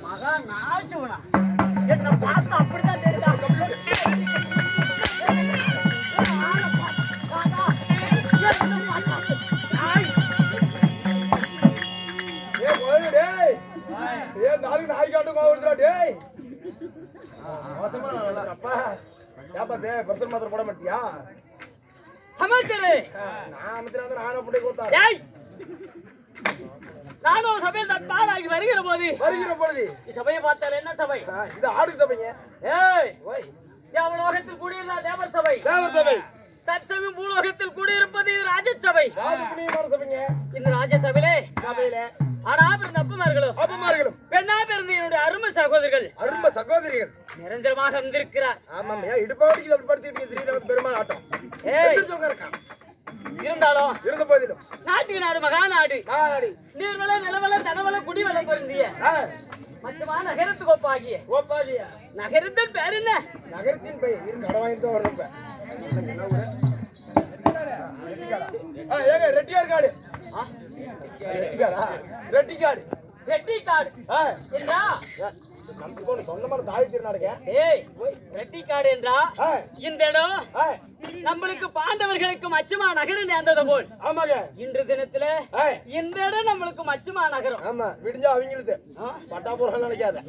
மகா நாச்சுவனா என்ன பார்த்தா அப்படிதான் தெரியுதா மாத்திரம் போட மாட்டியா அமைச்சரே நான் அமைச்சரா நானும் அப்படி கொடுத்தா. நானும் சபையில் தன்பாராகி வருகிற போது வருகிற பொழுது சபையை பார்த்தால் என்ன சபை? இது ஆடு சபைங்க. ஏய் ஓய். தேவலோகத்தில் கூடியிருந்த தேவர் சபை? தேவர் சபை. தற்சமயம் பூலோகத்தில் கூடியிருப்பது இது ராஜசபை இந்த ராஜசபையிலே சபையில. ஆனா பிறந்த அப்பமார்களும் அப்பமார்களும். பெண்ணா பிறந்த என்னுடைய அருமை சகோதரர்கள் அரும்ப சகோதரிகள். நிரந்தரமாக வந்திருக்கிறார். ஆமாம் ஏன் இடுப்பா வடிக்குது அப்படி படுத்திட்டு ஸ்ரீரங்க பெருமாள் ஆட்டம். ஏய். இருந்தாலும் இருந்த போதிலும் நாட்டுக்கு நாடு மகா நாடு நாடி நீர்வள நிலவள தனவள குடிவள பொருந்திய மற்றமா நகரத்துக்கு ஒப்பாகிய ஓப்பாலியா நகரத்தின் பேர் என்ன? நகரத்தின் பெயர். இரு கடை வாங்கிட்டு வரணும்? ரெட்டிக்காடா ரெட்டிக்காடு ரெட்டிக்காடு. ஏய் ரெட்டிக்காடு என்றா? இந்த இடம் நம்மளுக்கு பாண்டவர்களுக்கு மச்சமா நகரம் நேர்ந்தது போல். ஆமாங்க. இன்று தினத்துல இந்த இடம் நம்மளுக்கு மச்சமா நகரம். ஆமா விடிஞ்சா அவங்களுக்கு? பட்டா போறாங்க நினைக்காத.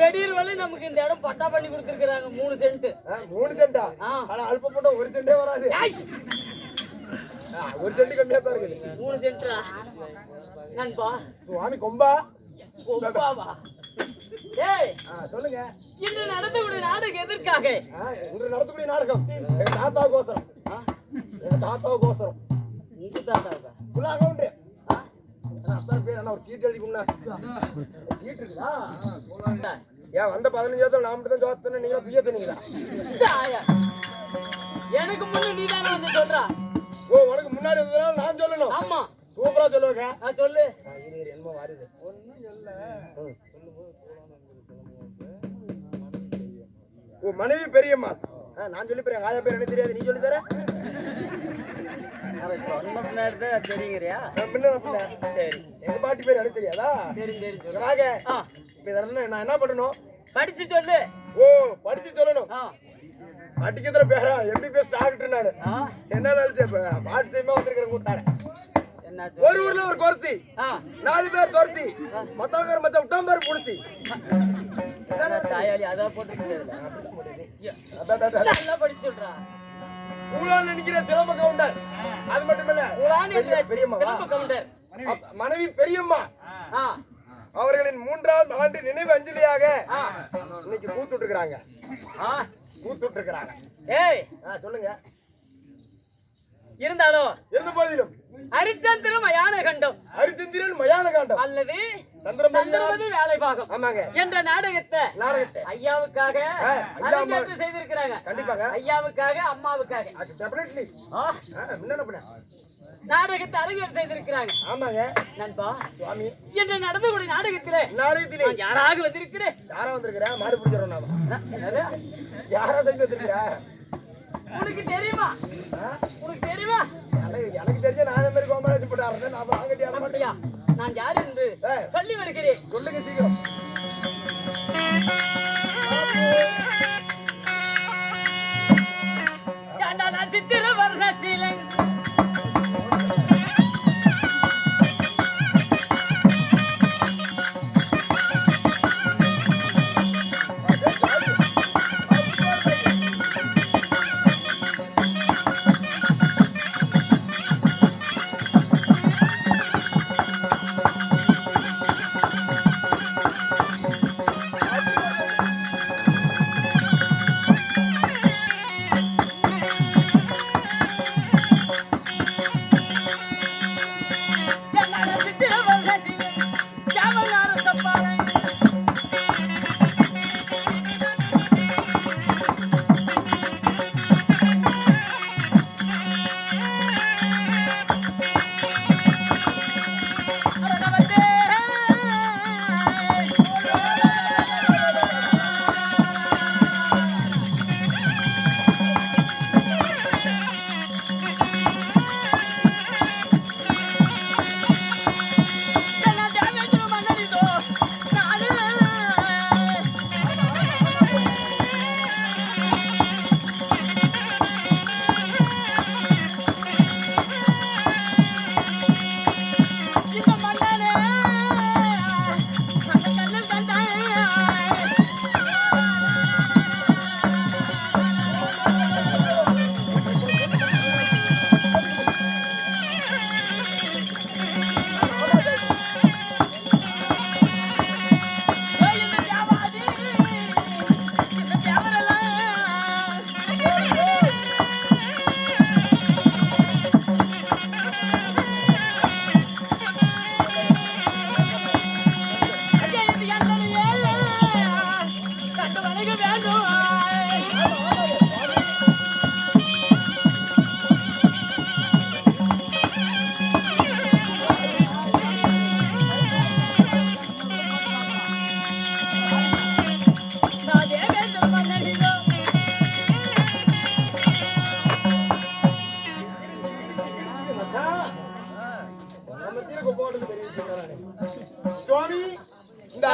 வெடிர் வழி நமக்கு இந்த இடம் பட்டா பண்ணி கொடுத்துருக்காங்க மூணு சென்ட் மூணு சென்டா. ஆனா அல்ப போட்டா ஒரு சென்டே வராது. ஒரு சென்ட் கம்மியா தான் இருக்குது மூணு சென்டரா நண்பா சுவாமி கொம்பா. ஒப்பாவா ஏய் சொல்லுங்க. இன்று நடந்தக்கூடிய நாடகம் எதற்காக? இன்று நடத்தக்கூடிய நாடகம். எங்க தாத்தாவுக்கோசரம் ஆ? எங்க உங்க சீட் எழுதி கொண்டா சீட் இருக்குதா? ஏன் வந்த பதினஞ்சு வருஷம் நான் மட்டும் தான் ஜோத்தன நீங்க தண்ணீங்களா ஆயா. எனக்கு முன்ன நீ தானே வந்து சொல்றா? ஓ உனக்கு முன்னாடி வந்ததுனால நான் சொல்லணும். ஆமா. சூப்பரா சொல்லுவாங்க நான் சொல்லு. என்னமோ வருது. ஓ மனைவி பெரியம்மா. நான் சொல்லி போறேன் ஆயா பேர் எனக்கு தெரியாது. நீ சொல்லி தர. பின்ன சரி எங்க பாட்டி பேர் எனக்கு தெரியாதா? என்ன- நான் என்ன பண்ணணும்? படிச்சு சொல்லு. ஓ படிச்சு சொல்லணும். ஆ படிக்கிறதுல பேரா எம்பிபிஎஸ் டாக்டர் நானு என்ன நினைச்சேன் பாட்டு டைமா வந்திருக்கிற கூட்டாரு என்ன ஒரு ஊர்ல ஒரு கொரத்தி. நாலு பேர் துரத்தி மத்தவங்க மத்த விட்டாம் பேர் படிச்சு. ஊழல் நினைக்கிற சிலம்ப கவுண்டர். அது மட்டும் இல்ல. பெரியம்மா. கவுண்டர். மனைவி பெரியம்மா. அவர்களின் மூன்றாவது ஆண்டு நினைவு அஞ்சலியாக இன்னைக்கு கூத்துட்டு இருக்கிறாங்க. ஆ கூத்துட்டு இருக்கிறாங்க ஏய் சொல்லுங்க. இருந்தாலும் இருந்த போதிலும். அரிச்சந்திரம் மயான கண்டம் ஹரிச்சந்திரன் மயான காண்டம் அல்லது சந்திரமதி வேலை பாகம் ஆமாங்க. என்ற நாடகத்தை நாடகத்தை. ஐயாவுக்காக. அரங்கேற்றம் செய்திருக்கிறாங்க. கண்டிப்பாக ஐயாவுக்காக அம்மாவுக்காக. டெபினெட்லி ஆ, என்ன பண்ண. நாடகத்தை அரங்கேற்றம் செய்திருக்கிறாங்க ஆமாங்க. நண்பா சுவாமி. இன்று நடந்தக்கூடிய நாடகத்திலே? நாடகத்திலே. நான் யாராக வந்திருக்கிறேன்? யாரா வந்திருக்கிறா? மாடு பிடிக்கிறோம் நாம? யாரா தங்கி வந்திருக்கிறா? உனக்கு தெரியுமா? உனக்கு தெரியுமா? எனக்கு தெரிஞ்ச நான் மாதிரி கோமாளி போட்டு ஆடுறேன் நான் வாங்கட்டி ஆட மாட்டேன் நான் யார் என்று. சொல்லி வருகிறேன். சொல்லுங்க சீக்கிரம். Tapa,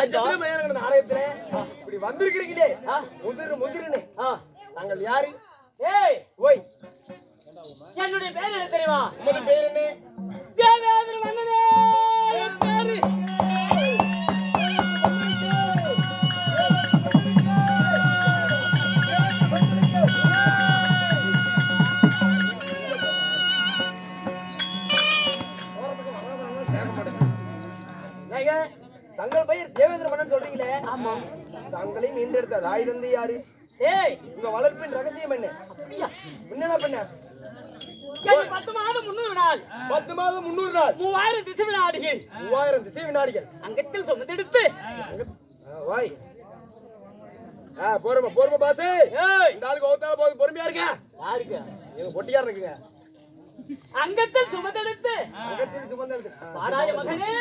நாடகத்துல இப்படி வந்திருக்கிறீங்களே. முதிரு முதிருன்னு ஆ. நாங்கள் யாரு? ஏய். ஓய். என்னுடைய பேர் என்ன தெரியுமா? உமது பேர் என்ன? தேவேந்திர மன்னனே. என் பேரு. ஏங்க, தங்கள் பெயர் தேவேந்திர மன்னன் சொல்றீங்களே? ஆமா. தங்களையும் மீண்டெடுத்த தாய் தந்தை யாரு? ஏய். உங்க வளர்ப்பின் ரகசியம் என்ன? ஐயா, என்னடா பண்ண? பத்து மாதம் முன்னூறு நாள். பத்து மாதம் முன்னூறு நாள். மூவாயிரம் திசை வினாடிகள் மூவாயிரம் திசை வினாடிகள் அங்கத்தில் சுமந்தெடுத்து ஆ, வாய். போறமா போறமா பாசு. ஏய். இந்த ஆளுக்கு ஒருத்தால போது பொறுமையா இருக்க யாருக்கு? பொட்டியா இருக்குங்க. அங்கத்தில் சுமந்தெடுத்து பாடாய மகனே.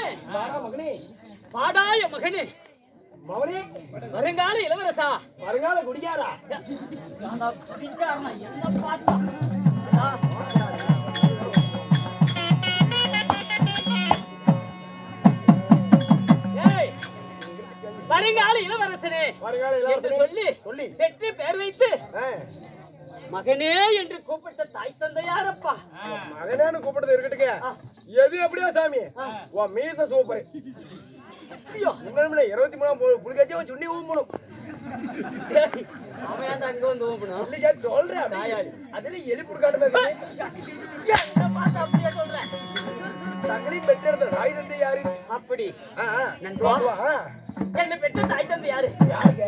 மகனே. பாடாய மகனே. மவனே. வருங்கால இளவரசா. வருங்கால குடியாரா. என்ன பார்த்தா வருங்கால இளவரசனே. வருங்கால இளவரசனே. சொல்லி சொல்லி. பெற்று பேர் வைத்து மகனே என்று கூப்பிட்ட தாய் தந்தையாரப்பா. மகனேன்னு கூப்பிடுறது இருக்கட்டுங்க. எது எப்படியா சாமி? உன் மீச சூப்பர் இருபத்தி மூணாம் புளிக்காச்சும் சுண்ணி ஊம்பணும். அவன் ஏன்டா அங்க வந்து ஓப்பனும் புளிக்காச்சு சொல்றேன். அதுல என்ன பார்த்து அப்படியே சொல்றேன். தங்களையும் பெற்றெடுத்த தாய் தந்தை யாரு அப்படி. வா, வா. என்ன பெற்ற தாய் தந்தை யாரு? யாருங்க?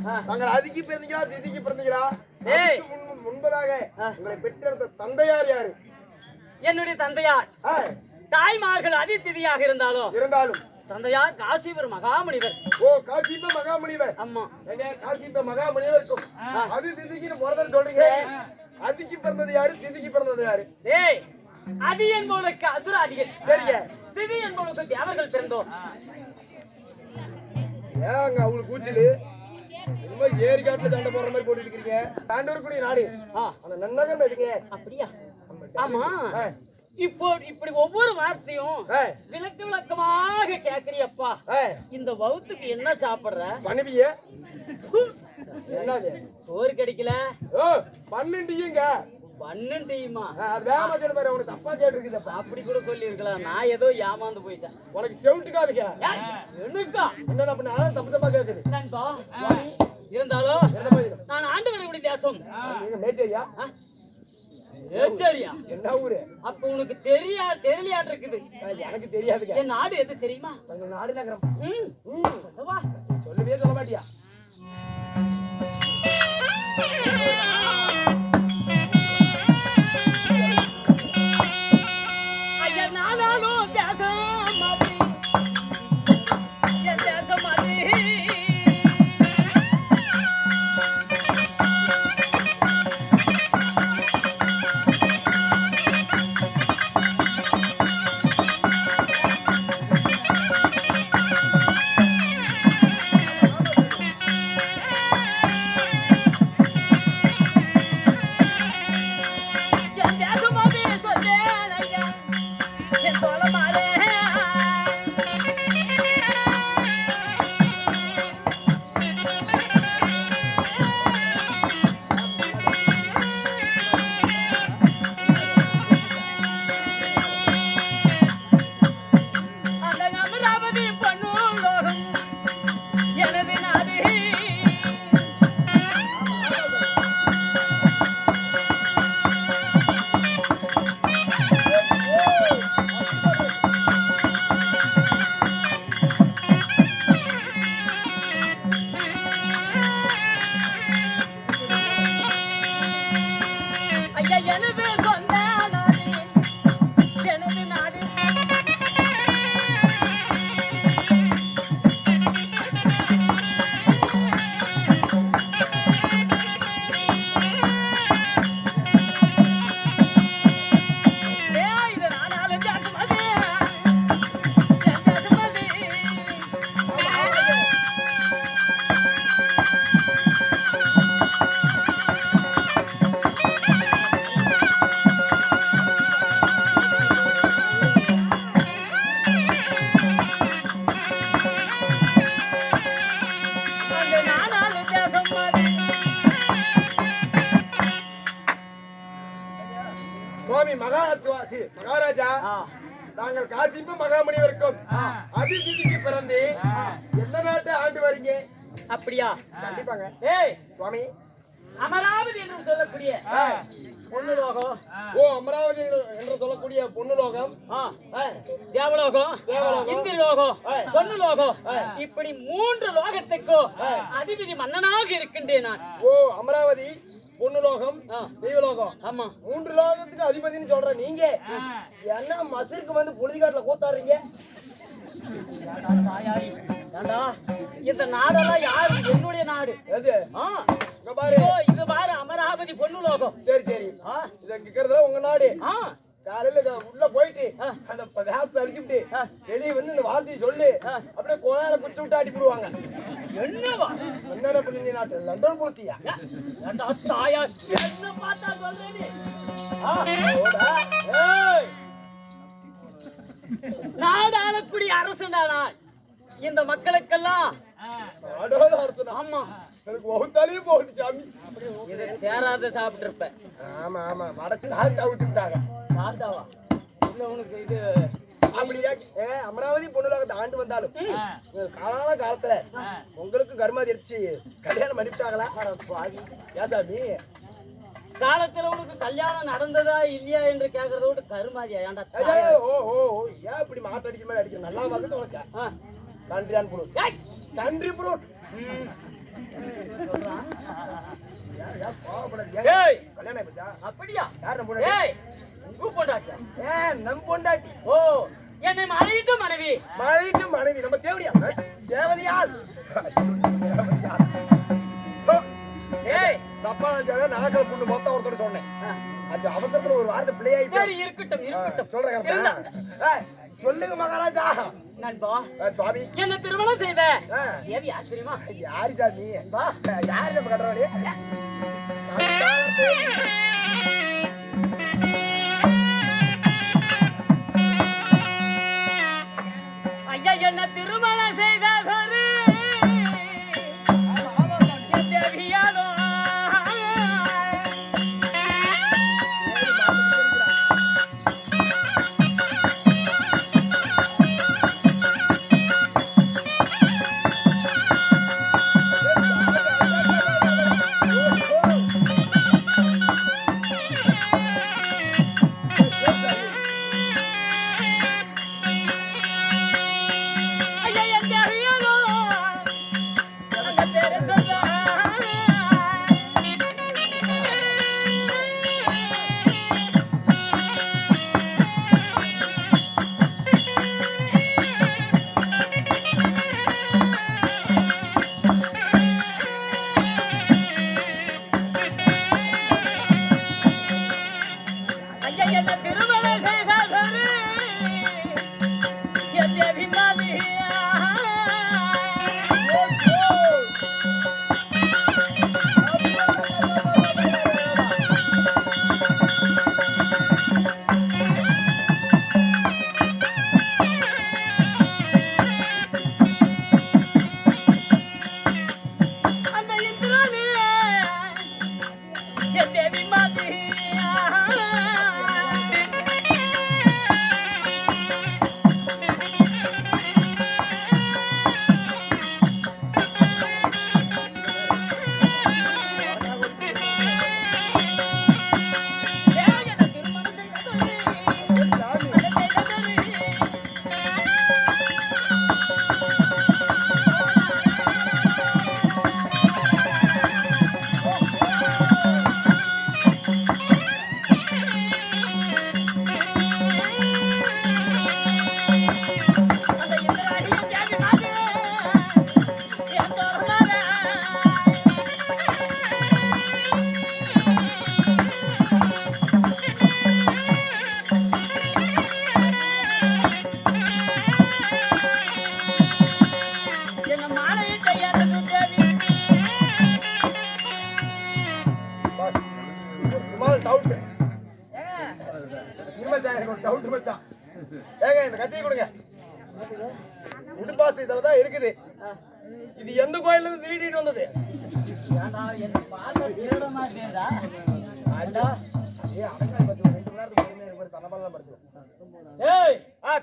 நாங்கள் அதிக்கு பிறந்தீங்களா திதிக்கு பிறந்தீங்களா? ஏய். முன்பதாக. உங்களை பெற்றெடுத்த தந்தையார் யாரு? என்னுடைய தந்தையார். தாய்மார்கள் அதிதிதியாக இருந்தாலும் இருந்தாலும். தந்தையார் காசிபர் மகாமுனிவர். ஓ காசிப்ப மகாமுனிவர். ஆமா. ஏங்க, காசிப்ப மகாமுனிவர் இருக்கும். அது திதிக்கு முதல்ல சொல்றீங்க அதிக்கு பிறந்தது யாரு? திதிக்கு பிறந்தது யாரு? டேய் அது என்பவனுக்கு அசுராதிகள். சரிங்க. திதி என்பவனுக்கு தேவர்கள் பிறந்தோம். ஏங்க அவங்களுக்கு கூச்சலு? ரொம்ப ஏரி காட்டுல சண்டை போடுற மாதிரி போட்டுட்டு இருக்கீங்க. நாடு. அந்த நன்னகம் எடுங்க அப்படியா? ஆமா. இப்போ இப்படி ஒவ்வொரு வார்த்தையும் விளக்கு விளக்கமாக கேக்குறியப்பா. இந்த வவுத்துக்கு என்ன சாப்பிடுற? என்னது? சோறு கிடைக்கல? பன்னெண்டுங்க பண்ணு தெரியுமா? சொல்ல பாரு உனக்கு தப்பா கேட்டுருக்குதப்பா அப்படி கூட சொல்லி இருக்கலாம் நான் ஏதோ ஏமாந்து போயிட்டேன். உனக்கு செவிட்டுக்காதுங்க ஏய், எனக்கா பண்ண அதான் தப்பு தப்பா கேக்குது நண்பா இருந்தாலும் என்ன நான் ஆண்டு வரக்கூடிய தேசம் மேச்சேரியா? என்ன ஊரு? அப்ப உனக்கு தெரியா தெரியலையாட்டு இருக்குது எனக்கு தெரியாதுங்க என் நாடு எது தெரியுமா? நாடு? சொல்லவே? சொல்ல மாட்டியா? நாங்கள் காசிப்பு மகாமுனிவருக்கும் ஆ. அதிதிக்கு பிறந்து எந்த நாட்டை ஆண்டு வரீங்க? அப்படியா? கண்டிப்பாங்க. ஏய். சுவாமி. அமராவதி என்று சொல்லக்கூடிய. பொண்ணு லோகம். ஓ அமராவதி என்று சொல்லக்கூடிய பொண்ணு லோகம். தேவலோகம். இந்திர லோகம். பொண்ணு லோகம். இப்படி மூன்று லோகத்துக்கும் அதிபதி மன்னனாக இருக்கின்றேன் நான். ஓ அமராவதி. பொண்ணு லோகம் ஆ, தெய்வலோகம் ஆமா. மூன்று லோகத்துக்கு அதிபதினு சொல்ற நீங்க என்ன மசருக்கு வந்து பொழுதுகாட்டுல கூத்தாடுறீங்க. இந்த நாடெல்லாம் யாரு? என்னுடைய நாடு. எது? பாரு. இதோ பாரு அமராவதி பொண்ணு லோகம் சரி. சரி இது இருக்கிறது உங்க நாடு. காலையில உள்ள போயிட்டு. அந்த வேசத்தை அடிச்சுட்டு. வெளியே வந்து இந்த வார்த்தையை சொல்லு. அப்படியே கோயால குச்சி விட்டு அடிப்பிடுவாங்க என்னவா? என்னென்ன பண்ணி நாட்டு? லண்டன் போத்தியா ஏண்டா, தாயார் என்ன பார்த்தா சொல்றே நீ? ஆ, ஓடா. ஏய்! நாடு ஆளக்கூடிய நான். இந்த மக்களுக்கெல்லாம் ஆமா. எனக்கு வகுத்தாலே போகுது சாமி. இது சேராத சாப்பிட்டு இருப்ப ஆமா ஆமா. மடச்சு நாள் தவிர்த்துட்டாங்க தாத்தாவா இல்ல உனக்கு இது அமராவதி பொண்ணுலகத்தை ஆண்டு வந்தாலும். காலான காலத்துல உங்களுக்கு கர்மாதி அடிச்சு கல்யாணம் பண்ணிவிட்டாங்களா ஏன் சாமி? காலத்துல உனக்கு கல்யாணம் நடந்ததா இல்லையா என்று கேக்குறத விட்டு கருமாதியா? ஏன்டா ஓ ஓ ஏன் இப்படி மாட்டு அடிக்கிற மாதிரி அடிக்கிற? நல்லா வந்து உனக்கு. ஆ. நன்றியான் புரு. ஏய்! நன்றி புரு. அப்படியா? நம் பொண்டாட்டி? ஓ என்னை மனைவிட்டு மனைவி. மனைவி மனைவி. நம்ம தேவடியா? தேவதையால் ஏய்! தப்பா நாகல் புண்ணு மொத்தம் ஒருத்தர் சொன்னேன். அது அவசரத்துல ஒரு வார்த்தை பிள்ளையாயிட்டு சரி இருக்கட்டும் இருக்கட்டும். சொல்றேன் சொல்லுங்க மகாராஜா. நண்பா சுவாமி. என்ன திருமணம் செய்த தேவி ஆச்சரியமா யாரு சாமி? யாரு நம்ம கட்டுறாளி ஐயா என்ன திருமணம்?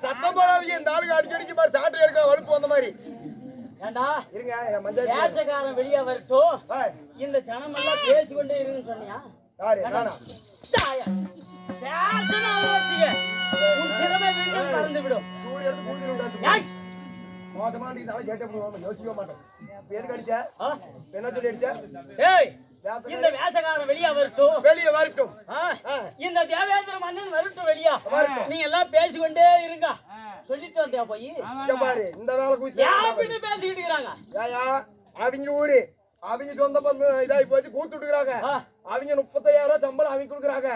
சத்தம் போடாதீங்க. இந்த ஆளுக்கு அடிக்கடிக்கு பாரு சாட்டை எடுக்க வலுப்பு வந்த மாதிரி. ஏண்டா? இருங்க பேச்சக்காரன் வெளியே வரட்டும். இந்த ஜனம் எல்லாம் பேசிக்கொண்டே இருக்குன்னு சொன்னியா. உன் திறமை மீண்டும் பறந்து விடும் மோசமா நீ நாளை கேட்டே போடுவாங்க யோசிக்க மாட்டேன். எதுக்கு அடிச்ச? ஆ, என்ன சொல்லி அடிச்ச? ஏய், வேச- இந்த வேஷக்காரன் வெளியே வரட்டும். வெளியே வரட்டும். ஆ, ஆ, இந்த தேவேந்திர மன்னன் வரட்டும் வெளியா. வரட்டும். நீங்க எல்லாம் பேசிக்கொண்டே இருங்க. சொல்லிட்டு வந்தியா போய். இந்த வேலை பேசிக்கிட்டு இருக்கிறாங்க? ஏயா அவங்க ஊரு. அவங்க சொந்த பந்து இதாகி போச்சு கூத்து விட்டுக்கிறாங்க. ஆ. அவங்க முப்பத்தாயிரம் ரூபாய் சம்பளம் அவங்க கொடுக்குறாங்க.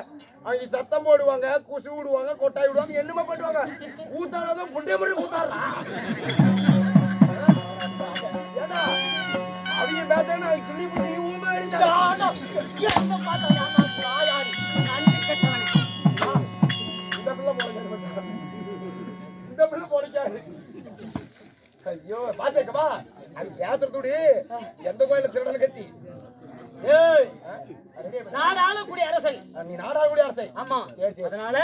அவங்க சத்தம் போடுவாங்க குசு விடுவாங்க கொட்டாய் விடுவாங்க என்னமா பண்ணுவாங்க. கூத்தாடாதான் புண்டே கூத்தாடுறா ஏடா அவங்க பேசுறேன்னு அவங்க சொல்லி புடி. ஆ, இந்த பிள்ளை இந்த பிள்ளை போடுங்க ஐயோ பாத்துக்கமா அது பேசுறதுடி எந்த கோயில திருடன கத்தி ஏய், நான் ஆளக்கூடிய அரசன். நீ நாடாளுடைய அரசை ஆமா. அதனால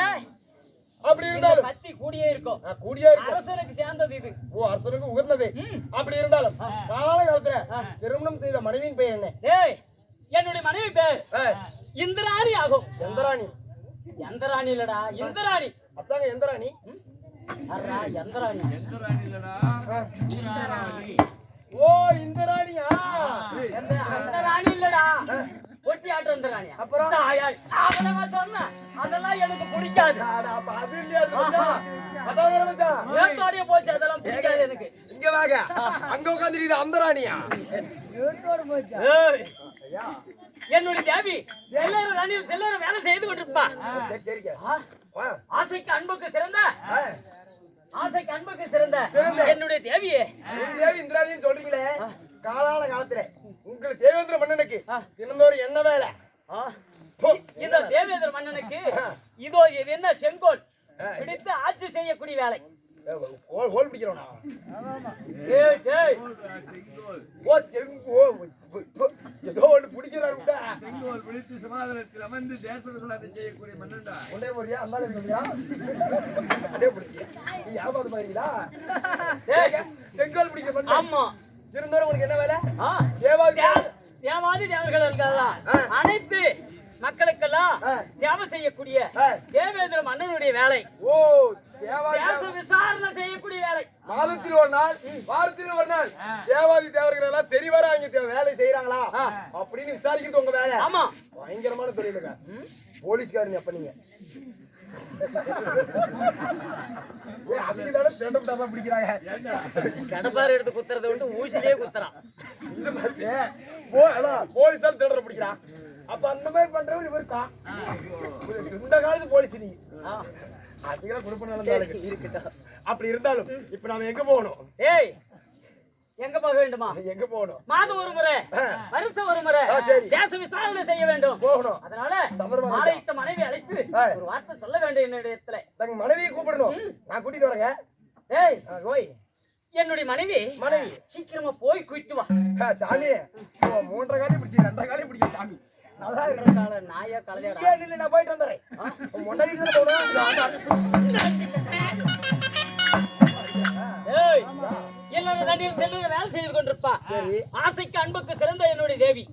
அப்படி இருந்தாலும் கத்தி கூடியே இருக்கும் கூடியே இருக்கும் அரசனுக்கு சேர்ந்தது இது. ஓ அரசனுக்கு உகந்தது. அப்படி இருந்தாலும் காலகாலத்துல திருமணம் செய்த மனைவியின் பெயர் என்ன? டேய் என்னுடைய மனைவி பேர் ஏய், இந்திராணி ஆகும். எந்தராணி. எந்திராணி இல்லடா இந்திராணி. அதாங்க எந்தராணி. அடடா, எந்திராணி. ஆ. ஓ இந்த ராணியா அந்த ராணி இல்லடா. ஒட்டி ஆட்டு வந்த ராணியா அப்புறம்? அவனவா சொன்ன. அதெல்லாம் எனக்கு பிடிக்காது. அது இல்லையா போச்சு? அதெல்லாம் பிடிக்காது எனக்கு. அங்க உட்காந்துருக்கு அந்த என்னுடைய தேவி எல்லாரும் ராணியும் எல்லாரும் வேலை செய்து கொண்டிருப்பா. ஆசைக்கு அன்புக்கு சிறந்த ஆசைக்கு அன்புக்கு சிறந்த. என்னுடைய தேவியே. தேவி இந்திராணின்னு சொல்றீங்களே? காலால காலத்துல. உங்களுக்கு தேவேந்திர மன்னனுக்கு. தினந்தோறும் என்ன வேலை. இந்த தேவேந்திர மன்னனுக்கு இதோ இது என்ன செங்கோல். பிடித்து ஆட்சி செய்யக்கூடிய வேலை. ஏ, ஹோல் ஹோல் பிடிக்கிறோம் ஏய், ஏய், ஓ செங்கு. ஏதோ ஒன்று பிடிக்கிறாருடா செங்கோல் பிடித்து சமாதானத்தில் அமர்ந்து தேச விசாரணை செய்யக்கூடிய மன்னன்டா. ஒன்றே போறியா அம்மா சொல்றியா? அதே பிடிக்கியா நீ யாபாவது பாருங்களா ஏய், செங்கோல் பிடிக்கிற பண்ண ஆமா. இருந்தாலும் உனக்கு என்ன வேலை? ஆ, ஏவாவது தே- தேவாதி தேவர்கள் இருக்காங்களா. அனைத்து மக்களுக்கெல்லாம். சேவை செய்யக்கூடிய. தேவேந்திர மன்னனுடைய வேலை. ஓ விசாரணை செய்யக்கூடிய வேலை. மாதத்தில் ஒரு நாள் வாரத்தில் ஒரு நாள். தேவாதி தேவர்கள் எல்லாம் சரிவர அங்க தே- வேலை செய்யறாங்களா. அப்படின்னு விசாரிக்கிறது உங்க வேலை. ஆமா. பயங்கரமான தொழிலுங்க. போலீஸ்காரங்க அப்ப நீங்க? கடப்பாரு எடுத்து குத்துறதை விட்டு ஊசிலேயே குத்துறான். போலீஸால் திருடரை பிடிக்கிறான். அப்ப அந்த மாதிரி பண்றவர் இவருக்கா? இந்த காலத்து போலீஸ் நீ. அதுக்கெல்லாம் கொடுப்ப நடந்தாலும் இருக்கட்டும். அப்படி இருந்தாலும் இப்ப நாம எங்க போகணும்? ஏய் எங்க போக வேண்டுமா? எங்க போகணும்? மாதம் ஒரு முறை. வருஷம் ஒரு முறை. தேச விசாரணை செய்ய வேண்டும். போகணும். அதனால மாலையிட்ட மனைவி அழைத்து. ஒரு வார்த்தை சொல்ல வேண்டும் என்னிடத்துல தங்க மனைவியை கூப்பிடணும். நான் கூட்டிட்டு வரேங்க. ஏய் ஓய். என்னுடைய மனைவி மனைவி. சீக்கிரமா போய் குயிட்டு வா. சாமி. மூன்றரை காலி பிடிச்சி ரெண்டரை காலி பிடிக்கும் சாமி. நல்லா இருக்கு சொல்றதால நாயா இல்லை, நான் போயிட்டு வந்துடுறேன் முன்னாடி. ஏய் எல்லாரும் தண்ணீர் சென்று வேலை செய்து கொண்டிருப்பா. ஆசைக்கு அன்புக்கு சிறந்த என்னுடைய தேவி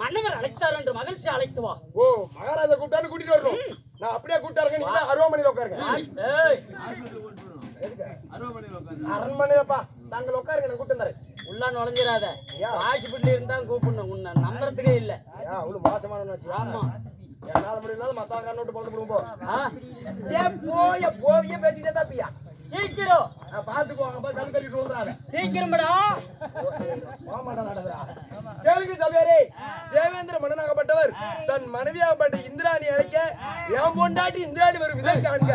மன்னவர் அழைத்தார் என்று மகிழ்ச்சி அழைத்து வா ஓ மகாராஜா கூப்பிட்டாரு கூட்டிட்டு வரணும் நான் அப்படியே கூப்பிட்டாருங்க நீங்க அருவாமனையில உட்காருங்க. அரண்மனையிலப்பா. நாங்கள் உட்காருங்க நான் கூப்பிட்டு வந்துறேன். உள்ள நுழைஞ்சிடாத? வாசிப்பட்டு இருந்தா கூப்பிடணும். மோசமான ஆமா. என்னால கண்ணோட்டு போட்டு போடுவோம் ஏன் போய போவிய பேசிட்டே தப்பியா சீக்கிரம் நான் பார்த்து கண் கட்டி சொல்றாங்க சீக்கிரம்டா. கேளுங்க சபையாரே. தேவேந்திர மன்னனாகப்பட்டவர். தன் மனைவியாகப்பட்ட இந்திராணி அழைக்க என் பொண்டாட்டி இந்திராணி வரும் விதம் காண்க.